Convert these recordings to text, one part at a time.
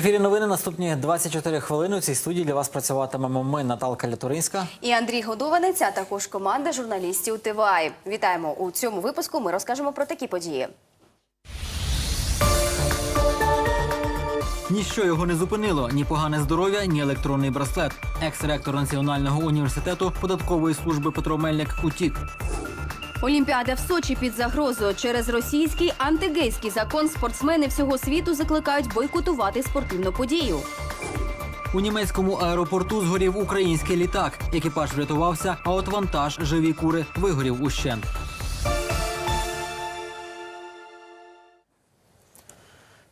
ефірі новини наступні 24 хвилини. У цій студії для вас працюватимемо ми, Наталка Лятуринська. І Андрій Годованець, а також команда журналістів ТВА. Вітаємо у цьому випуску. Ми розкажемо про такі події. Ніщо його не зупинило ні погане здоров'я, ні електронний браслет. Екс-ректор Національного університету податкової служби Петро Мельник утік. Олімпіада в Сочі під загрозою через російський антигейський закон. Спортсмени всього світу закликають бойкотувати спортивну подію. У німецькому аеропорту згорів український літак. Екіпаж врятувався, а от вантаж живі кури вигорів ущент.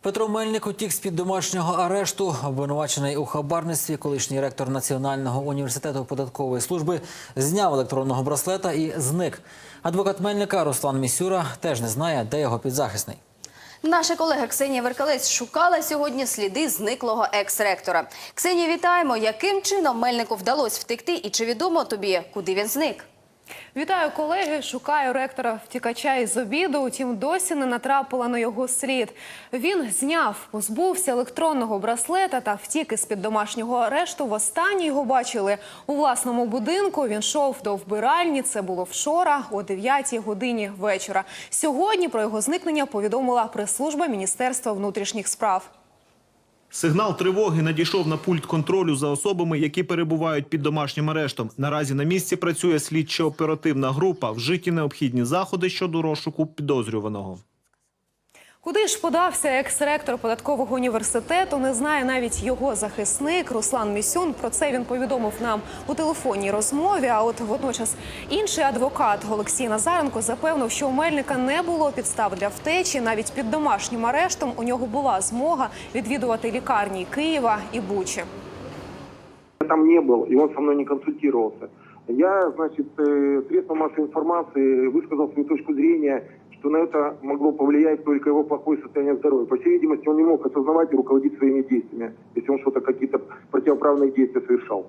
Петро Мельник утік з під домашнього арешту, обвинувачений у хабарництві. Колишній ректор Національного університету податкової служби зняв електронного браслета і зник. Адвокат Мельника Руслан Місюра теж не знає, де його підзахисний. Наша колега Ксенія Веркалець шукала сьогодні сліди зниклого екс-ректора. Ксенія, вітаємо. Яким чином Мельнику вдалося втекти, і чи відомо тобі, куди він зник? Вітаю колеги. Шукаю ректора втікача із обіду. Утім, досі не натрапила на його слід. Він зняв, позбувся електронного браслета та втік із під домашнього арешту. Востаннє його бачили у власному будинку. Він йшов до вбиральні. Це було вчора о 9 годині вечора. Сьогодні про його зникнення повідомила прес-служба Міністерства внутрішніх справ. Сигнал тривоги надійшов на пульт контролю за особами, які перебувають під домашнім арештом. Наразі на місці працює слідчо-оперативна група. Вжиті необхідні заходи щодо розшуку підозрюваного. Куди ж подався екс-ректор податкового університету? Не знає навіть його захисник Руслан Місюн. Про це він повідомив нам у телефонній розмові. А от водночас інший адвокат Олексій Назаренко запевнив, що у Мельника не було підстав для втечі. Навіть під домашнім арештом у нього була змога відвідувати лікарні Києва і Бучі. Я там не был, и он со мной не консультировался. Я, значит, э, средством массовой информации высказал свою точку зрения, что на это могло повлиять только его плохое состояние здоровья. По всей видимости, он не мог осознавать и руководить своими действиями, если он что-то, какие-то противоправные действия совершал.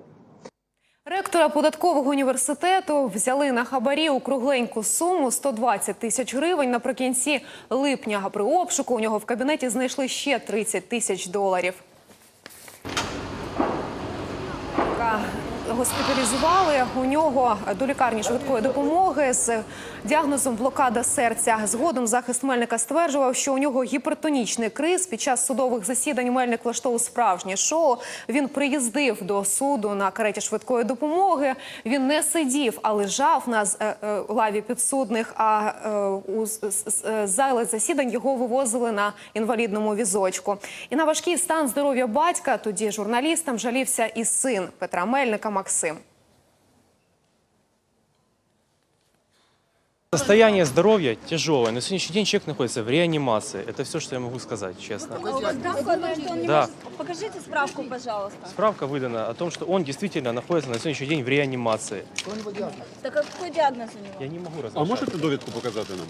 Ректора податкового університету взяли на хабарі у кругленьку суму 120 тисяч гривень. Наприкінці липня при обшуку у нього в кабінеті знайшли ще 30 тисяч доларів. Яка Госпіталізували у нього до лікарні швидкої допомоги з діагнозом блокада серця. Згодом захист Мельника стверджував, що у нього гіпертонічний криз. Під час судових засідань Мельник влаштовував справжнє шоу. Він приїздив до суду на кареті швидкої допомоги. Він не сидів, а лежав на е, е, лаві підсудних. А е, у засідань його вивозили на інвалідному візочку. І на важкий стан здоров'я батька тоді журналістам жалівся і син Петра Мельника Максим. Состояние здоровья тяжелое. На сегодняшний день человек находится в реанимации. Это все, что я могу сказать, честно. А у вас справка о том, что он не Да. может? Покажите справку, пожалуйста. Справка выдана о том, что он действительно находится на сегодняшний день в реанимации. Так а какой диагноз у него? Я не могу А разглашать. можете довідку показати нам?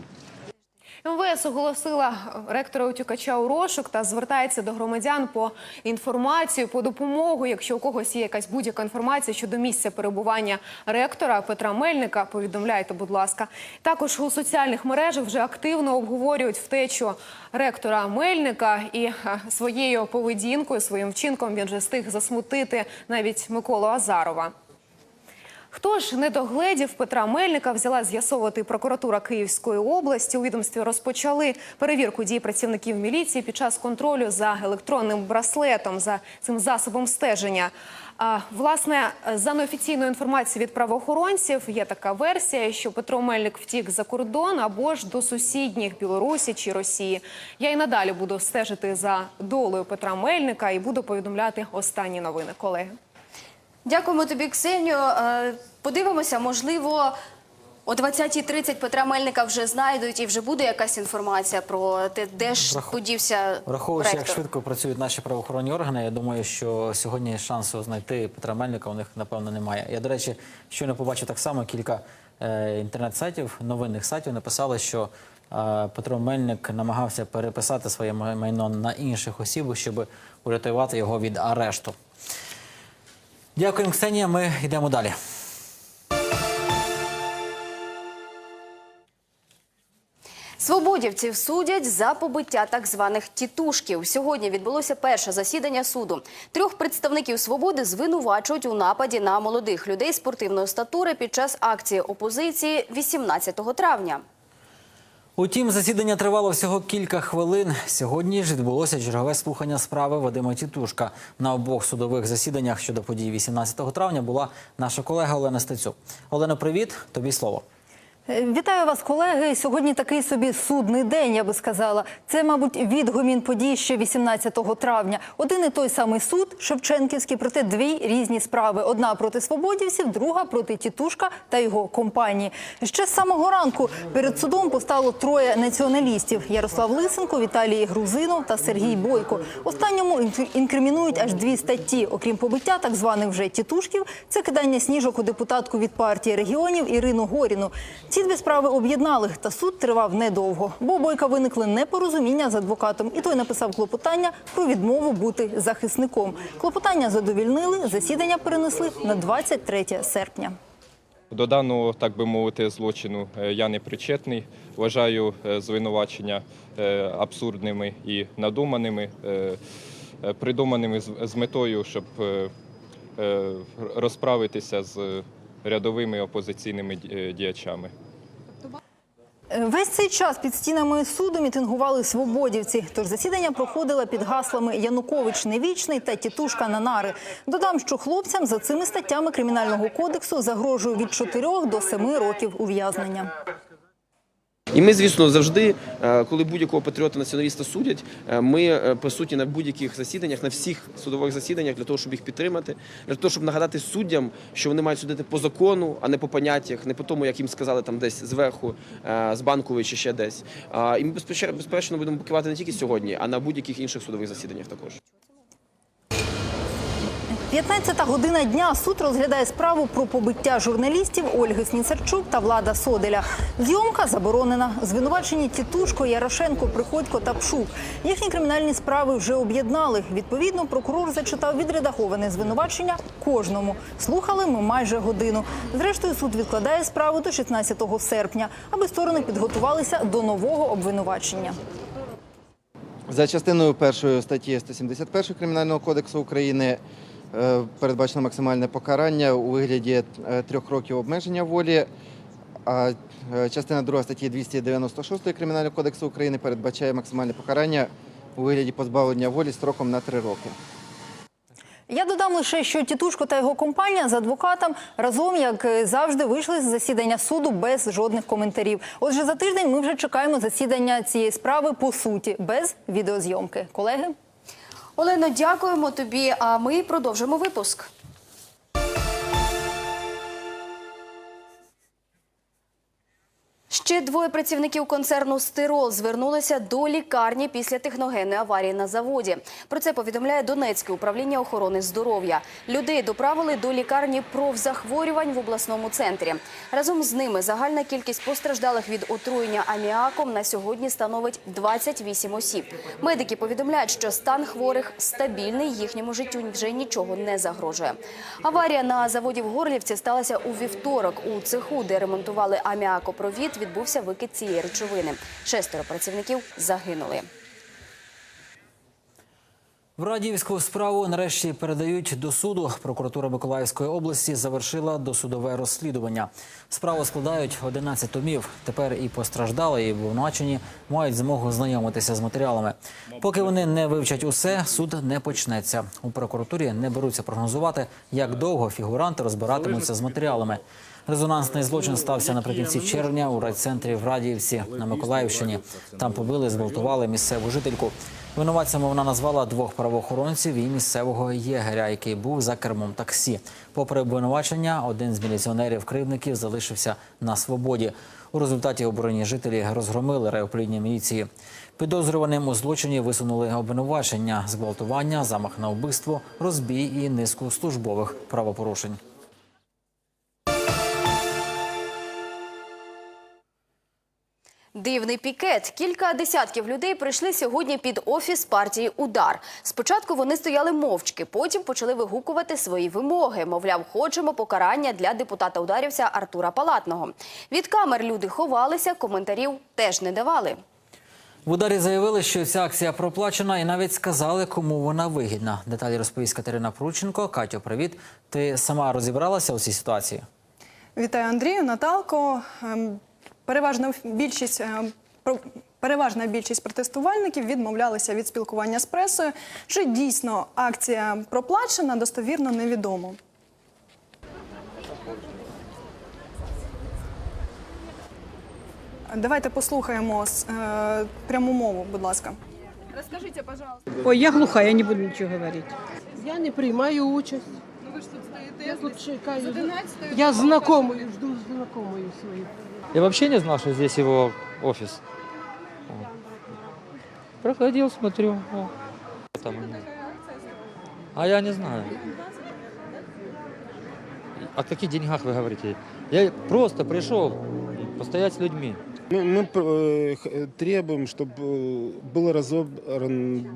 МВС оголосила ректора утікача у розшук та звертається до громадян по інформацію, по допомогу. Якщо у когось є якась будь-яка інформація щодо місця перебування ректора Петра Мельника, повідомляйте, будь ласка. Також у соціальних мережах вже активно обговорюють втечу ректора Мельника і е, своєю поведінкою, своїм вчинком він вже встиг засмутити навіть Миколу Азарова. Хто ж не догледів Петра Мельника взяла з'ясовувати прокуратура Київської області. У відомстві розпочали перевірку дій працівників міліції під час контролю за електронним браслетом, за цим засобом стеження. А, власне, за неофіційною інформацією від правоохоронців є така версія, що Петро Мельник втік за кордон або ж до сусідніх Білорусі чи Росії. Я і надалі буду стежити за долею Петра Мельника і буду повідомляти останні новини, колеги. Дякуємо тобі, Ксенію. Е, Подивимося, можливо, о 20.30 Петра Мельника вже знайдуть і вже буде якась інформація про те, де ж Врахов- подівся Враховуючи, як швидко працюють наші правоохоронні органи, я думаю, що сьогодні шансу знайти Петра Мельника у них напевно немає. Я, до речі, щойно побачив так само кілька е, інтернет-сайтів, новинних сайтів написали, що е, Петро Мельник намагався переписати своє май- майно на інших осіб, щоб урятувати його від арешту. Дякуємо, Ксенія. Ми йдемо далі. Свободівців судять за побиття так званих тітушків. Сьогодні відбулося перше засідання суду. Трьох представників свободи звинувачують у нападі на молодих людей спортивної статури під час акції опозиції 18 травня. Утім, засідання тривало всього кілька хвилин. Сьогодні ж відбулося чергове слухання справи Вадима Тітушка. На обох судових засіданнях щодо подій 18 травня була наша колега Олена Стецюк. Олено, привіт, тобі слово. Е, Вітаю вас, колеги. Сьогодні такий собі судний день, я би сказала. Це, мабуть, відгомін подій ще 18 травня. Один і той самий суд Шевченківський, проте дві різні справи: одна проти свободівців, друга проти тітушка та його компанії. Ще з самого ранку перед судом постало троє націоналістів: Ярослав Лисенко, Віталій Грузинов та Сергій Бойко. Останньому інкримінують аж дві статті, окрім побиття так званих вже тітушків. Це кидання сніжок у депутатку від партії регіонів Ірину Горіну. Ці дві справи об'єднали, та суд тривав недовго. Бо Бойка виникли непорозуміння з адвокатом, і той написав клопотання про відмову бути захисником. Клопотання задовільнили, засідання перенесли на 23 серпня. До даного, так би мовити, злочину е, я не причетний. Вважаю е, звинувачення е, абсурдними і надуманими, придуманими з- метою, щоб розправитися з рядовими опозиційними діячами. Е, Весь цей час під стінами суду мітингували свободівці. Тож засідання проходило під гаслами Янукович невічний та тітушка на нари. Додам, що хлопцям за цими статтями кримінального кодексу загрожує від 4 до 7 років ув'язнення. І ми, звісно, завжди, е, коли будь-якого патріота націоналіста судять, е, ми е, присутні на будь-яких засіданнях, на всіх судових засіданнях для того, щоб їх підтримати, для того, щоб нагадати суддям, що вони мають судити по закону, а не по поняттях, не по тому, як їм сказали там десь зверху, з банкової чи ще десь. І ми безперечно будемо покивати не тільки сьогодні, а на будь-яких інших судових засіданнях також. 15 година дня суд розглядає справу про побиття журналістів Ольги Сніцарчук та Влада Соделя. Зйомка заборонена. Звинувачені Тітушко, Ярошенко, Приходько та Пшук. Їхні кримінальні справи вже об'єднали. Відповідно, прокурор зачитав відредаговане звинувачення кожному. Слухали ми майже годину. Зрештою, суд відкладає справу до 16 серпня, аби сторони підготувалися до нового обвинувачення. За частиною першої статті 171 Кримінального кодексу України передбачено максимальне покарання у вигляді е, трьох років обмеження волі. А е, частина 2 статті 296 Кримінального кодексу України передбачає максимальне покарання у вигляді позбавлення волі строком на три роки. Я додам лише, що Тітушко та його компанія з адвокатом разом, як е, завжди, вийшли з засідання суду без жодних коментарів. Отже, за тиждень ми вже чекаємо засідання цієї справи по суті, без відеозйомки. Колеги. Олено, дякуємо тобі. А ми продовжимо випуск. Ще двоє працівників концерну «Стирол» звернулися до лікарні після техногенної аварії на заводі. Про це повідомляє Донецьке управління охорони здоров'я. Людей доправили до лікарні профзахворювань в обласному центрі. Разом з ними загальна кількість постраждалих від отруєння аміаком на сьогодні становить 28 осіб. Медики повідомляють, що стан хворих стабільний, їхньому життю вже нічого не загрожує. Аварія на заводі в Горлівці сталася у вівторок. У цеху, де ремонтували аміакопровід, відбувся викид цієї речовини. Шестеро працівників загинули. В Радіївську справу нарешті передають до суду. Прокуратура Миколаївської області завершила досудове розслідування. Справу складають 11 томів. Тепер і постраждали, і обвинувачені мають змогу знайомитися з матеріалами. Поки вони не вивчать усе, суд не почнеться. У прокуратурі не беруться прогнозувати, як довго фігуранти розбиратимуться з матеріалами. Резонансний злочин стався наприкінці червня у райцентрі в Радіївці на Миколаївщині. Там побили, зґвалтували місцеву жительку. Винуватцями вона назвала двох правоохоронців і місцевого єгеря, який був за кермом таксі. Попри обвинувачення, один з міліціонерів-кривдників залишився на свободі. У результаті обурені жителі розгромили райуправління міліції. Підозрюваним у злочині висунули обвинувачення, зґвалтування, замах на вбивство, розбій і низку службових правопорушень. Дивний пікет. Кілька десятків людей прийшли сьогодні під офіс партії Удар. Спочатку вони стояли мовчки, потім почали вигукувати свої вимоги. Мовляв, хочемо покарання для депутата ударівця Артура Палатного. Від камер люди ховалися, коментарів теж не давали. В ударі заявили, що ця акція проплачена, і навіть сказали, кому вона вигідна. Деталі розповість Катерина Прученко. Катю, привіт. Ти сама розібралася у цій ситуації? Вітаю Андрію, Наталко. Переважна більшість. ем, Переважна більшість протестувальників відмовлялися від спілкування з пресою. Чи дійсно акція проплачена, достовірно невідомо. Давайте послухаємо е, пряму мову, будь ласка. Ой, я глуха, я не буду нічого говорити. Я не приймаю участь. Ну ви ж тут стоїте? Я тут чекаю. Я знакомую, жду знакомую свою. Я вообще не знал, что здесь его офис. Вот. Проходил, смотрю. О, там они. А я не знаю. О каких деньгах вы говорите? Я просто пришел постоять с людьми. Мы, мы э, х- требуем, чтобы был разобран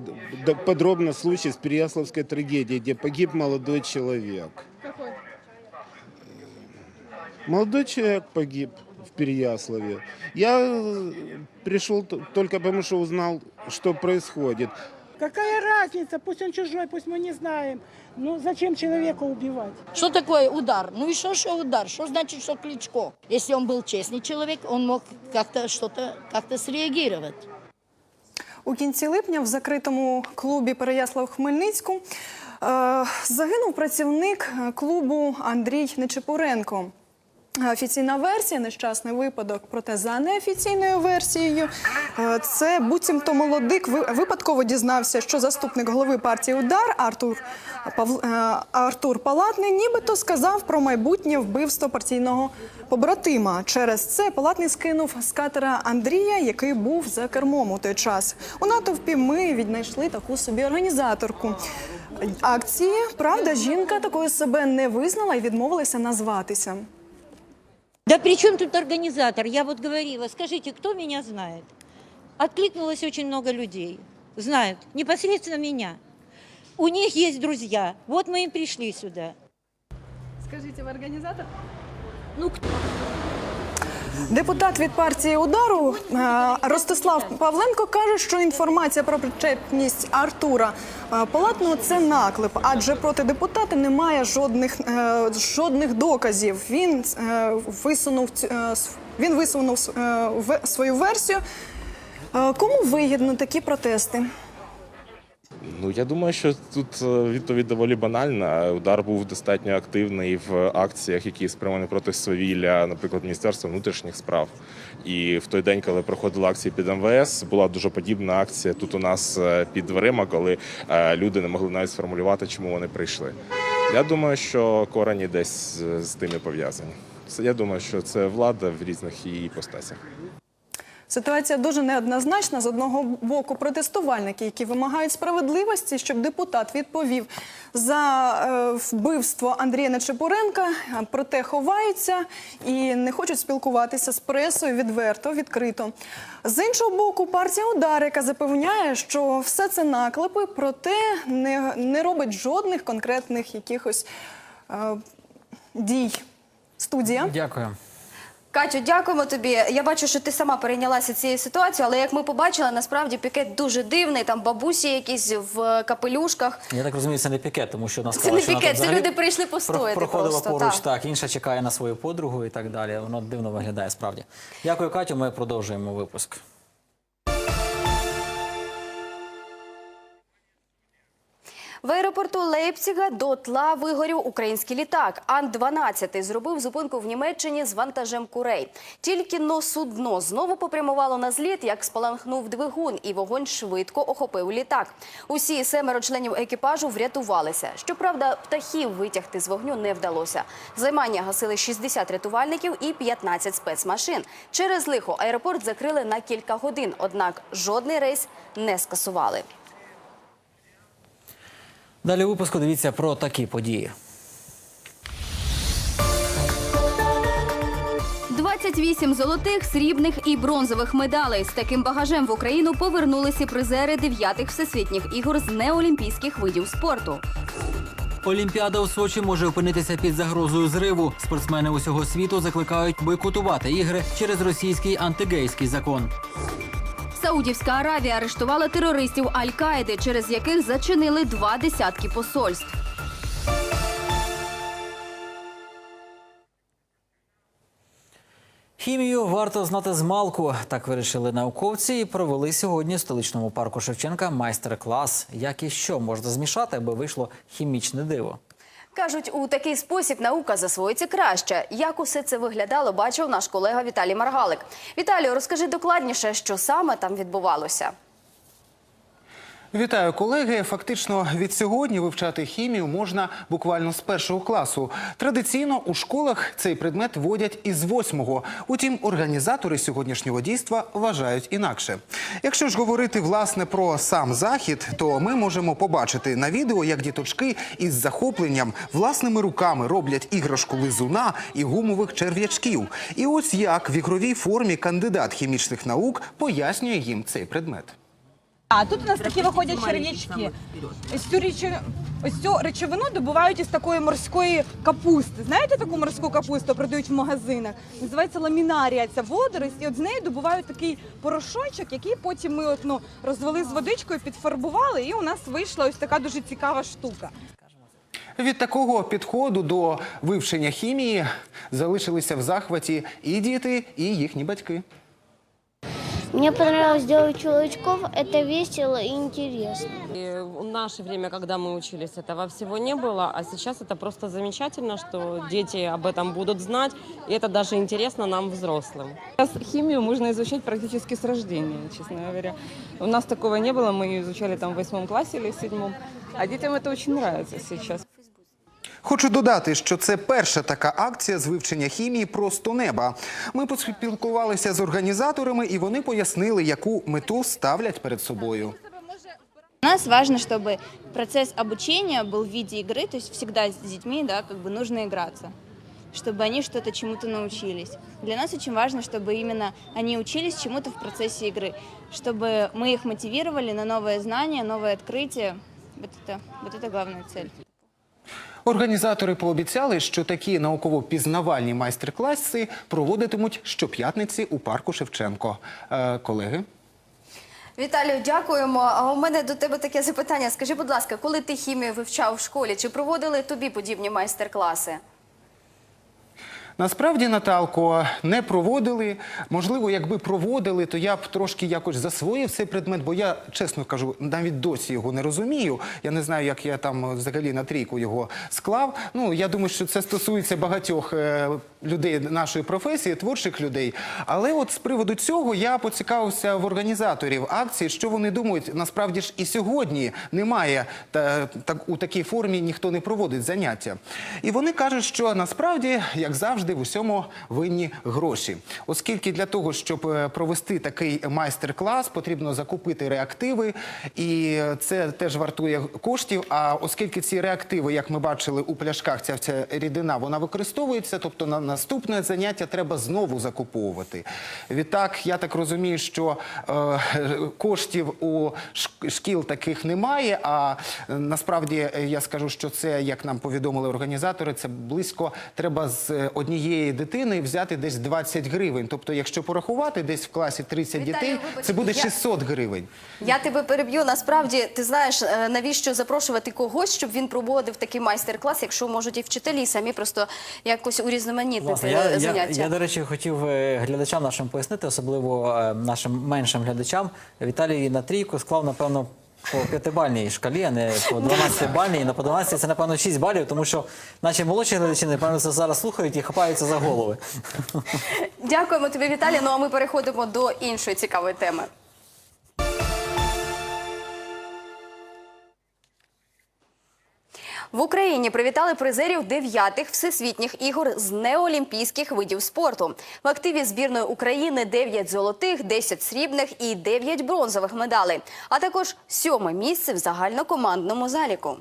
подробно случай с Переяславской трагедией, где погиб молодой человек. Какой? Молодой человек погиб в Переяславе. Я э, пришел т- только потому, что узнал, что происходит. Какая разница? Пусть он чужой, пусть мы не знаем. Ну зачем человека убивать? Что такое удар? Ну и что, что удар? Что значит, что Кличко? Если он был честный человек, он мог как-то что-то как-то среагировать. У кінці липня в закритому клубі Переяслав Хмельницьку е, загинув працівник е, клубу Андрій Нечепуренко. Офіційна версія нещасний випадок, проте за неофіційною версією, е, це буцімто молодик ви- випадково дізнався, що заступник голови партії Удар Артур Павл... е, Артур Палатний нібито сказав про майбутнє вбивство партійного побратима. Через це Палатний скинув з катера Андрія, який був за кермом у той час. У натовпі ми віднайшли таку собі організаторку акції. Правда, жінка такою себе не визнала і відмовилася назватися. Да при чем тут организатор? Я вот говорила, скажите, кто меня знает? Откликнулось очень много людей. Знают, непосредственно меня. У них есть друзья. Вот мы и пришли сюда. Скажіть, ви організатор? Ну, Депутат від партії удару е, Ростислав Павленко каже, що інформація про причетність Артура е, Палатного це наклеп, адже проти депутата немає жодних е, жодних доказів. Він висунув він висунув свою версію. Кому вигідно такі протести? Ну я думаю, що тут е, відповідь доволі банальна. Удар був достатньо активний в акціях, які спрямовані проти свавілля, наприклад, Міністерства внутрішніх справ. І в той день, коли проходила акція під МВС, була дуже подібна акція тут у нас е, під дверима, коли е, люди не могли навіть сформулювати, чому вони прийшли. Я думаю, що корені десь з тими пов'язані. Я думаю, що це влада в різних її іпостасях. Ситуація дуже неоднозначна. З одного боку, протестувальники, які вимагають справедливості, щоб депутат відповів за е, вбивство Андрія Нечепуренка, проте ховаються і не хочуть спілкуватися з пресою відверто, відкрито. З іншого боку, партія удар, яка запевняє, що все це наклепи, проте не, не робить жодних конкретних якихось е, дій. Студія. Дякую. Катю, дякуємо тобі. Я бачу, що ти сама перейнялася цією ситуацією, але як ми побачили, насправді пікет дуже дивний. Там бабусі якісь в капелюшках. Я так розумію, це не пікет, тому що вона Це сказала, не що вона пікет, це люди прийшли постояти проходила просто, поруч, так. так. інша чекає на свою подругу і так далі. Воно дивно виглядає справді. Дякую, Катю. Ми продовжуємо випуск. В аеропорту Лейпціга до тла вигорів український літак. Ан-12 зробив зупинку в Німеччині з вантажем курей. Тільки но судно знову попрямувало на зліт, як спалахнув двигун, і вогонь швидко охопив літак. Усі семеро членів екіпажу врятувалися. Щоправда, птахів витягти з вогню не вдалося. Займання гасили 60 рятувальників і 15 спецмашин. Через лихо аеропорт закрили на кілька годин, однак жодний рейс не скасували. Далі у випуску дивіться про такі події. 28 золотих, срібних і бронзових медалей. З таким багажем в Україну повернулися призери дев'ятих всесвітніх ігор з неолімпійських видів спорту. Олімпіада у Сочі може опинитися під загрозою зриву. Спортсмени усього світу закликають бойкотувати ігри через російський антигейський закон. Саудівська Аравія арештувала терористів Аль-Каїди, через яких зачинили два десятки посольств. Хімію варто знати з малку. Так вирішили науковці і провели сьогодні в столичному парку Шевченка майстер-клас. Як і що можна змішати, аби вийшло хімічне диво. Кажуть, у такий спосіб наука засвоїться краще. Як усе це виглядало, бачив наш колега Віталій Маргалик. Віталію, розкажи докладніше, що саме там відбувалося. Вітаю, колеги. Фактично від сьогодні вивчати хімію можна буквально з першого класу. Традиційно у школах цей предмет вводять із восьмого. Утім, організатори сьогоднішнього дійства вважають інакше. Якщо ж говорити власне про сам захід, то ми можемо побачити на відео, як діточки із захопленням власними руками роблять іграшку лизуна і гумових черв'ячків. І ось як в ігровій формі кандидат хімічних наук пояснює їм цей предмет. А тут у нас такі виходять черв'ячки. Ось цю, речовину, ось цю речовину добувають із такої морської капусти. Знаєте таку морську капусту продають в магазинах? Називається ламінарія. Ця водорость, і от з неї добувають такий порошочок, який потім ми от, ну, розвели з водичкою, підфарбували, і у нас вийшла ось така дуже цікава штука. Від такого підходу до вивчення хімії залишилися в захваті і діти, і їхні батьки. Мне понравилось делать чулочков, это весело и интересно. И в наше время, когда мы учились, этого всего не было, а сейчас это просто замечательно, что дети об этом будут знать, и это даже интересно нам, взрослым. Сейчас химию можно изучать практически с рождения, честно говоря. У нас такого не было, мы ее изучали там в восьмом классе или в седьмом, а детям это очень нравится сейчас. Хочу додати, що це перша така акція з вивчення хімії просто неба. Ми поспілкувалися з організаторами, і вони пояснили, яку мету ставлять перед собою. У нас важно, чтобы процесс обучения был в виде игры, то есть всегда с детьми, да, как бы нужно играться, чтобы они что-то чему-то научились. Для нас очень важно, чтобы именно они учились чему-то в процессе игры, чтобы мы их мотивировали на новые знания, новые открытия. Вот это, вот это главная цель. Організатори пообіцяли, що такі науково-пізнавальні майстер-класи проводитимуть щоп'ятниці у парку Шевченко. Е, колеги. Віталію, дякуємо. А у мене до тебе таке запитання. Скажи, будь ласка, коли ти хімію вивчав в школі, чи проводили тобі подібні майстер-класи? Насправді, Наталко, не проводили. Можливо, якби проводили, то я б трошки якось засвоїв цей предмет, бо я, чесно кажу, навіть досі його не розумію. Я не знаю, як я там взагалі на трійку його склав. Ну, я думаю, що це стосується багатьох е, людей нашої професії, творчих людей. Але от з приводу цього я поцікавився в організаторів акції, що вони думають. Насправді ж і сьогодні немає та, так, у такій формі ніхто не проводить заняття. І вони кажуть, що насправді, як завжди, в усьому винні гроші. Оскільки для того, щоб е, провести такий майстер-клас, потрібно закупити реактиви, і це теж вартує коштів. А оскільки ці реактиви, як ми бачили у пляшках, ця, ця рідина вона використовується, тобто на наступне заняття треба знову закуповувати. Відтак, я так розумію, що е, коштів у шкіл таких немає. А е, насправді е, я скажу, що це, як нам повідомили організатори, це близько треба з е, однієї дитини взяти десь 20 гривень. Тобто, якщо порахувати десь в класі 30 Віталію, дітей, вибач, це буде я- 600 гривень. Я тебе переб'ю. Насправді, ти знаєш, е, навіщо запрошувати когось, щоб він проводив такий майстер-клас, якщо можуть і вчителі і самі просто якось урізноманітнити Власне, я, я, заняття. я, до речі, хотів е, глядачам нашим пояснити, особливо е, нашим меншим глядачам. Віталій на трійку склав, напевно, по п'ятибальній шкалі, а не по 12-бальній. На по 12 це, напевно, 6 балів, тому що наші молодші глядачі, напевно, це зараз слухають і хапаються за голови. Дякуємо тобі, Віталій. Ну а ми переходимо до іншої цікавої теми. В Україні привітали призерів дев'ятих всесвітніх ігор з неолімпійських видів спорту. В активі збірної України 9 золотих, 10 срібних і 9 бронзових медалей, а також сьоме місце в загальнокомандному заліку.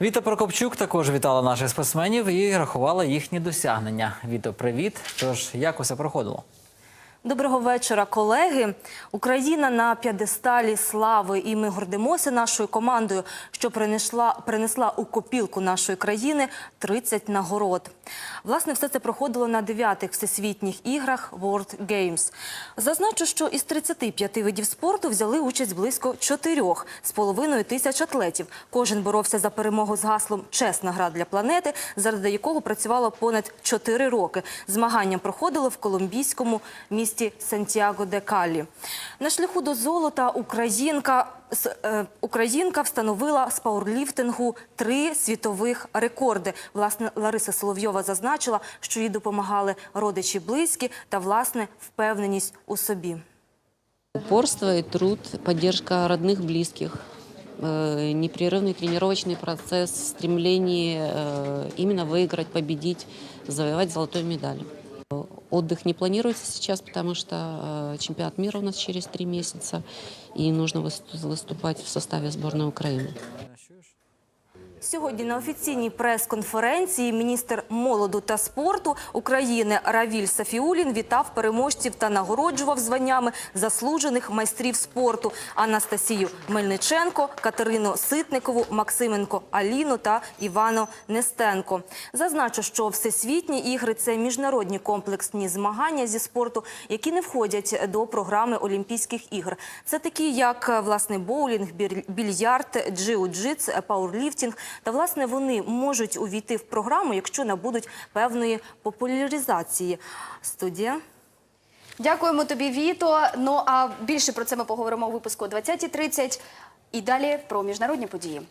Віта Прокопчук також вітала наших спортсменів і рахувала їхні досягнення. Віто, привіт. Тож як усе проходило? Доброго вечора, колеги. Україна на п'єдесталі слави, і ми гордимося нашою командою, що принесла, принесла у копілку нашої країни 30 нагород. Власне, все це проходило на 9-х всесвітніх іграх World Games. Зазначу, що із 35 видів спорту взяли участь близько 4 з половиною тисяч атлетів. Кожен боровся за перемогу з гаслом Чесна гра для планети, заради якого працювало понад 4 роки. Змагання проходило в колумбійському місті Сантьяго де Калі. На шляху до золота українка с- е, Українка встановила з пауерліфтингу три світових рекорди. Власне, Лариса Соловйова зазначила, що їй допомагали родичі близькі та власне впевненість у собі. Упорство и труд, поддержка родных, близких, э, непрерывный тренировочный процесс, стремление э, именно выиграть, победить, завоевать золотую медаль. Э, Отдых не планируется сейчас, потому что э, чемпионат мира у нас через три месяца, и нужно выс- выступать в составе сборной Украины. Сьогодні на офіційній прес-конференції міністр молоду та спорту України Равіль Сафіулін вітав переможців та нагороджував званнями заслужених майстрів спорту Анастасію Мельниченко, Катерину Ситникову, Максименко Аліну та Івано Нестенко. Зазначу, що всесвітні ігри це міжнародні комплексні змагання зі спорту, які не входять до програми Олімпійських ігр. Це такі, як власне боулінг, більярд, джиу-джитс, пауерліфтинг. Та власне вони можуть увійти в програму, якщо набудуть певної популяризації. Студія. Дякуємо тобі, Віто. Ну а більше про це ми поговоримо у випуску о 20.30 і далі про міжнародні події.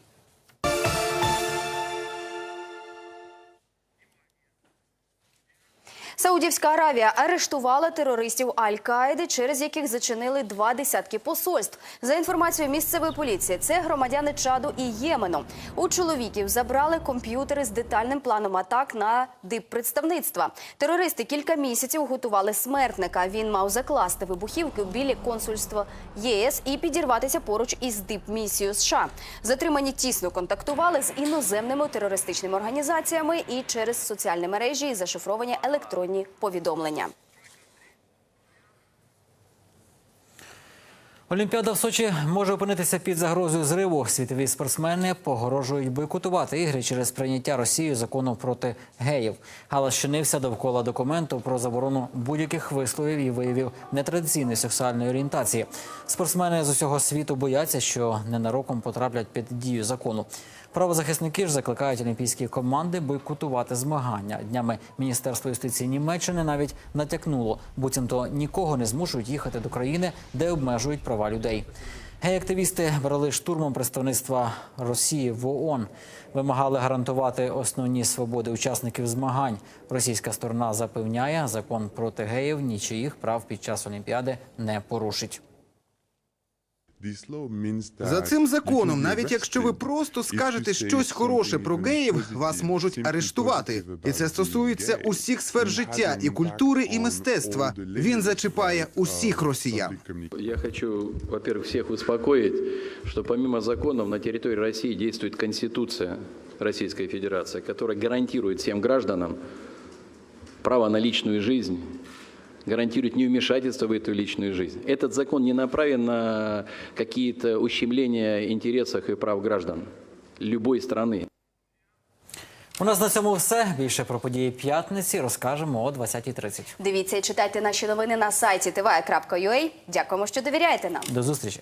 Саудівська Аравія арештувала терористів Аль-Каїди, через яких зачинили два десятки посольств. За інформацією місцевої поліції, це громадяни Чаду і Ємену. У чоловіків забрали комп'ютери з детальним планом атак на диппредставництва. Терористи кілька місяців готували смертника. Він мав закласти вибухівки біля консульства ЄС і підірватися поруч із дипмісією США. Затримані тісно контактували з іноземними терористичними організаціями і через соціальні мережі і зашифровані електронні повідомлення. Олімпіада в Сочі може опинитися під загрозою зриву. Світові спортсмени погрожують бойкотувати ігри через прийняття Росією закону проти геїв. Галас щинився довкола документу про заборону будь-яких висловів і виявів нетрадиційної сексуальної орієнтації. Спортсмени з усього світу бояться, що ненароком потраплять під дію закону. Правозахисники ж закликають олімпійські команди бойкотувати змагання. Днями Міністерство юстиції Німеччини навіть натякнуло, буцімто нікого не змушують їхати до країни, де обмежують права людей. Гей-активісти брали штурмом представництва Росії в ООН, вимагали гарантувати основні свободи учасників змагань. Російська сторона запевняє, закон проти геїв нічиїх прав під час Олімпіади не порушить. За цим законом, навіть якщо ви просто скажете щось хороше про геїв, вас можуть арештувати. І це стосується усіх сфер життя, і культури, і мистецтва. Він зачіпає усіх росіян. Я хочу, во-первых, всех успокоить, что помимо законов на территории России действует Конституция Российской Федерации, которая гарантирует всем гражданам право на личную жизнь, гарантирует невмешательство в эту личную жизнь. Этот закон не направлен на какие-то ущемления интересов и прав граждан любой страны. У нас на цьому все. Більше про події п'ятниці розкажемо о 20.30. Дивіться і читайте наші новини на сайті tva.ua. Дякуємо, що довіряєте нам. До зустрічі.